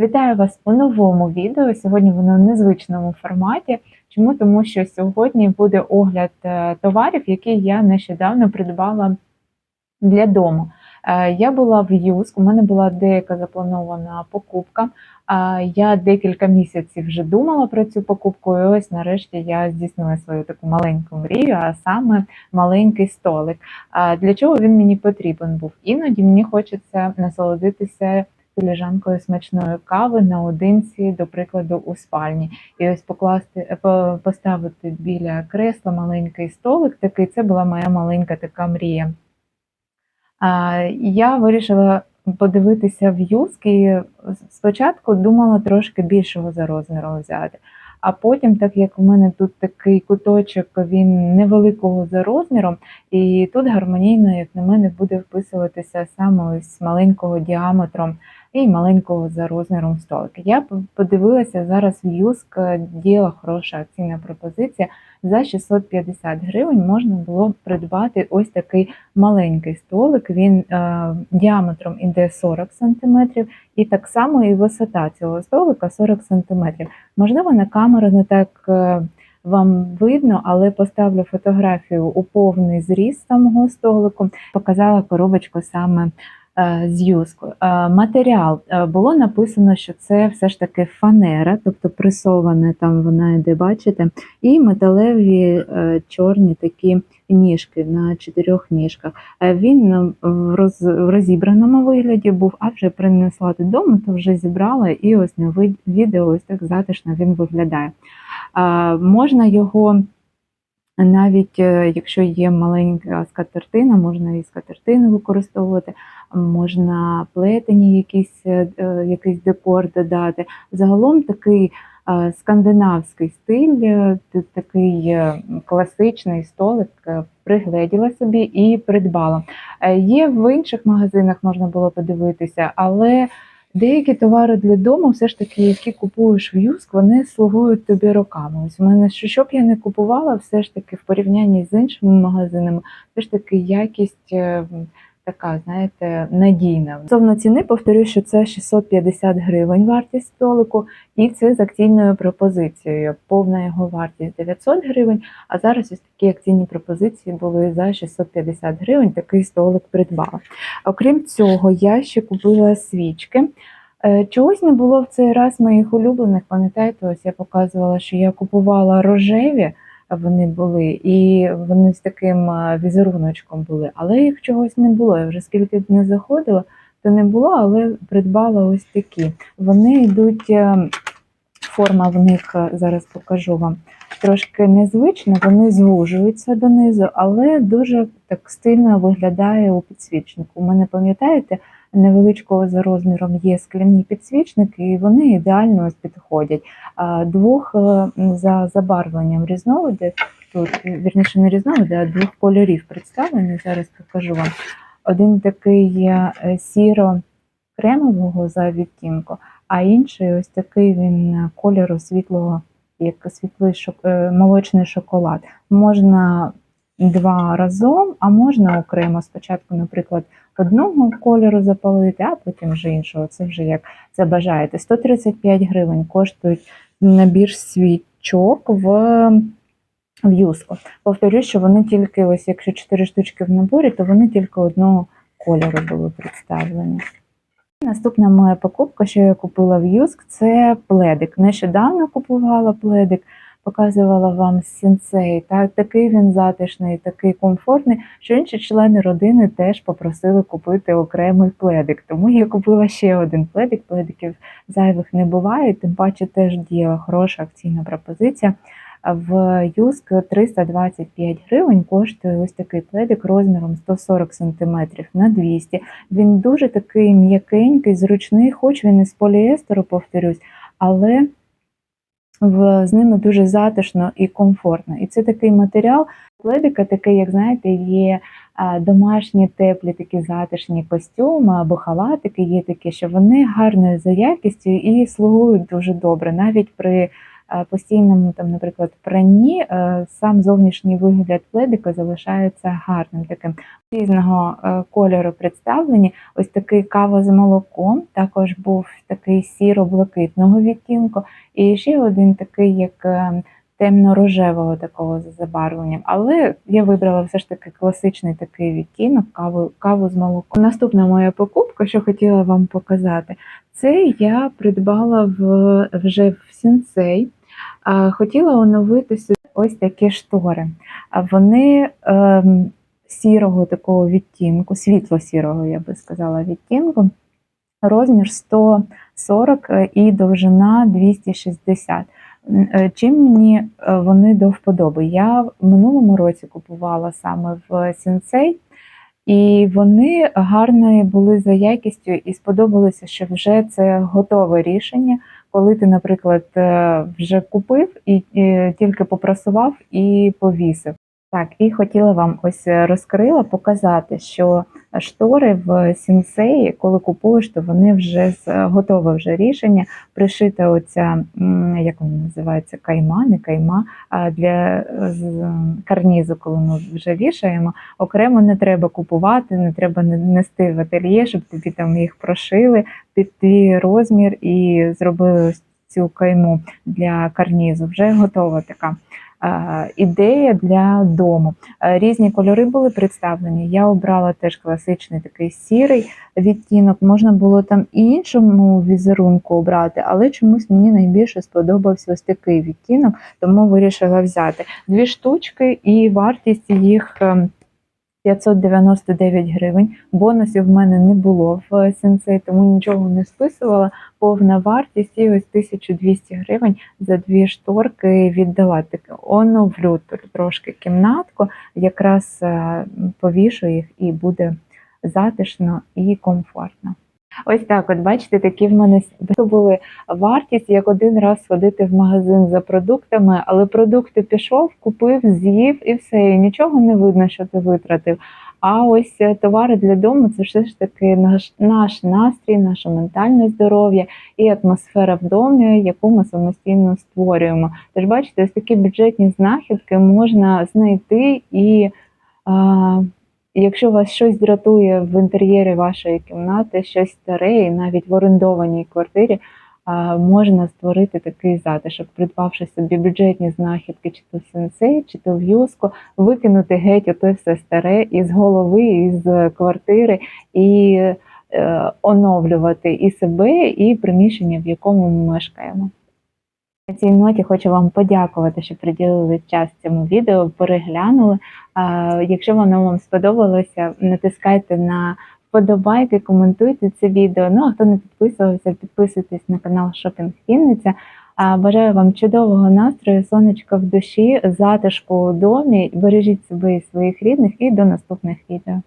Вітаю вас у новому відео. Сьогодні воно в незвичному форматі. Чому? Тому що сьогодні буде огляд е, товарів, які я нещодавно придбала для дому. Е, Я була в Юск, у мене була деяка запланована покупка. Я декілька місяців вже думала про цю покупку, і ось нарешті я здійснила свою таку маленьку мрію, а саме маленький столик. Для чого він мені потрібен був? Іноді мені хочеться насолодитися філіжанкою смачної кави наодинці, до прикладу, у спальні. І ось покласти, е, поставити біля кресла маленький столик. Такий це була моя маленька така мрія. Я вирішила подивитися в юск і спочатку думала трошки більшого за розміром взяти. А потім, так як у мене тут такий куточок, він невеликого за розміром, і тут гармонійно, як на мене, буде вписуватися саме ось маленького діаметром і маленького за розміром столика. Я подивилася зараз в Юск, діяла хороша акційна пропозиція. За 650 гривень можна було придбати ось такий маленький столик. Він е, діаметром іде 40 см, і так само і висота цього столика 40 см. Можливо, на камеру не так. е, Вам видно, але поставлю фотографію у повний зріст самого столику. Показала коробочку саме е, з юску. Е, Матеріал е, було написано, що це все ж таки фанера, тобто пресоване там вона йде, бачите, і металеві е, чорні такі ніжки на чотирьох ніжках. Е, Він е, в розібраному вигляді був, а вже принесла додому, то вже зібрала, і ось на відео ось так затишно він виглядає. Можна його навіть е, якщо є маленька скатертина, можна і скатертину використовувати, можна плетені якийсь, е, е, якийсь декор додати. Загалом такий скандинавський стиль, такий класичний столик пригледіла собі і придбала. Є в інших магазинах, можна було подивитися, але деякі товари для дому, все ж таки, які купуєш в Юск, вони слугують тобі роками. Ось у мене що, що б я не купувала, все ж таки в порівнянні з іншими магазинами, все ж таки якість. Така, знаєте, надійна. Стосовно ціни, повторюю, що це 650 гривень вартість столику, і це з акційною пропозицією. Повна його вартість 900 гривень. А зараз ось такі акційні пропозиції були за 650 гривень. Такий столик придбала. Окрім цього, я ще купила свічки. Е, Чогось не було в цей раз моїх улюблених. Пам'ятаєте, ось я показувала, що я купувала рожеві. Вони були, і вони з таким е, візеруночком були, але їх чогось не було. Я вже скільки б не заходила, то не було, але придбала ось такі. Вони йдуть, е, форма в них е, зараз покажу вам. Трошки незвична, вони звужуються донизу, але дуже так стильно виглядає у підсвічнику. У мене, пам'ятаєте, невеличкого за розміром є скляні підсвічники, і вони ідеально підходять. Двох е, за забарвленням різновиди, тут вірніше не різновиди, а двох кольорів представлені. Зараз покажу вам. Один такий е, сіро-кремового за відтінку, а інший ось такий він е, кольору світлого, як світлий шок... е, молочний шоколад. Можна два разом, а можна окремо. Спочатку, наприклад, одного кольору запалити, а потім вже іншого. Це вже як це бажаєте. 135 гривень коштують набір свічок в, юску. Повторюю, що вони тільки, ось якщо 4 штучки в наборі, то вони тільки одного кольору були представлені. Наступна моя покупка, що я купила в Юск, це пледик. Нещодавно купувала пледик, показувала вам сінцей. Так, такий він затишний, такий комфортний, що інші члени родини теж попросили купити окремий пледик. Тому я купила ще один пледик. Пледиків зайвих не буває, тим паче теж діяла хороша акційна пропозиція. В Юск 325 гривень коштує ось такий пледик розміром 140 см на 200 Він дуже такий м'якенький, зручний, хоч він із поліестеру, повторюсь, але в, з ними дуже затишно і комфортно. І це такий матеріал пледика, такий, як знаєте, є домашні теплі такі затишні костюми або халатики, є такі, що вони гарною за якістю і слугують дуже добре, навіть при постійному, там, наприклад, пранні, е, сам зовнішній вигляд пледика залишається гарним таким різного е, кольору представлені. Ось такий кава з молоком, також був такий сіро-блакитного відтінку, і ще один такий, як е, темно-рожевого такого за забарвленням. Але я вибрала все ж таки класичний такий відтінок, каву, каву з молоком. Наступна моя покупка, що хотіла вам показати, це я придбала в, вже в Сінсей. А, Хотіла оновити ось такі штори. Вони ем, сірого такого відтінку, світло-сірого, я би сказала, відтінку. Розмір 140 е, і довжина 260. Е, Чим мені е, вони до вподоби? Я в минулому році купувала саме в Сінцей, і вони гарні були за якістю, і сподобалося, що вже це готове рішення, коли ти, наприклад, е, вже купив і тільки попрасував і повісив. Так, і хотіла вам ось е, розкрила показати, що штори в сінсеї, коли купуєш, то вони вже з е, готове вже рішення. Пришита оця, як вона називається, кайма, не кайма, для е, карнізу, коли ми вже вішаємо. Окремо не треба купувати, не треба нести в ательє, щоб тобі там їх прошили під твій розмір і зробили ось цю кайму для карнізу. Вже готова така ідея для дому. Е, Різні кольори були представлені. Я обрала теж класичний такий сірий відтінок. Можна було там і іншому візерунку обрати, але чомусь мені найбільше сподобався ось такий відтінок, тому вирішила взяти дві штучки, і вартість їх. Ем, 599 гривень. Бонусів в мене не було в сенсей, тому нічого не списувала. Повна вартість і ось 1200 гривень за дві шторки віддала. Так оновлю трошки кімнатку, якраз е, повішу їх і буде затишно і комфортно. Ось так, от бачите, такі в мене були вартість, як один раз сходити в магазин за продуктами, але продукти пішов, купив, з'їв і все, і нічого не видно, що ти витратив. А ось е, товари для дому це все ж таки наш, наш настрій, наше ментальне здоров'я і атмосфера в домі, яку ми самостійно створюємо. Тож бачите, ось такі бюджетні знахідки можна знайти і. Якщо вас щось дратує в інтер'єрі вашої кімнати, щось старе, і навіть в орендованій квартирі можна створити такий затишок, придбавши собі бюджетні знахідки, чи то в сенсей, чи то в викинути геть ото все старе із голови, із квартири і е, оновлювати і себе, і приміщення, в якому ми мешкаємо. Цій ноті хочу вам подякувати, що приділили час цьому відео, переглянули. Якщо воно вам сподобалося, натискайте на вподобайки, коментуйте це відео. Ну а хто не підписувався, підписуйтесь на канал Шопінг Вінниця. Бажаю вам чудового настрою, сонечка в душі, затишку у домі. Бережіть себе і своїх рідних і до наступних відео.